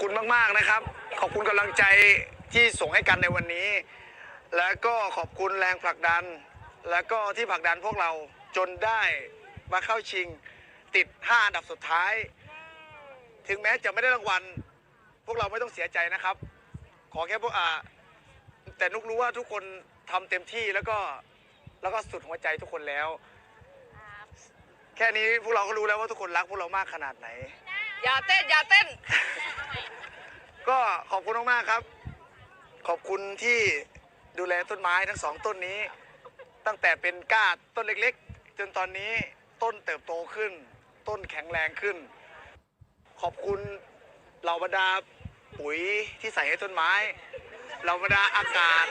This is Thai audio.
คุณมากๆนะครับ ขอบคุณกำลังใจที่ส่งให้กันในวันนี้ แล้วก็ขอบคุณแรงผลักดัน แล้วก็ที่ผลักดันพวกเราจนได้มาเข้าชิงติด 5 อันดับสุดท้าย ถึงแม้จะไม่ได้รางวัล พวกเราไม่ต้องเสียใจนะครับ ขอแค่พวกอ่าแต่นุกรู้ว่าทุกคนทำเต็มที่แล้วก็แล้วก็สุดหัวใจทุกคนแล้ว แค่นี้พวกเราก็รู้แล้วว่าทุกคนรักพวกเรามากขนาดไหน อย่าเต้น อย่าเต้น ขอบคุณมากๆครับ ขอบคุณที่ดูแลต้นไม้ทั้งสองต้นนี้ ตั้งแต่เป็นก้าต้นเล็กๆ จนตอนนี้ต้นเติบโตขึ้น ต้นแข็งแรงขึ้น ขอบคุณเหล่าบรรดาปุ๋ยที่ใส่ให้ต้นไม้เหล่าบรรดาอากาศ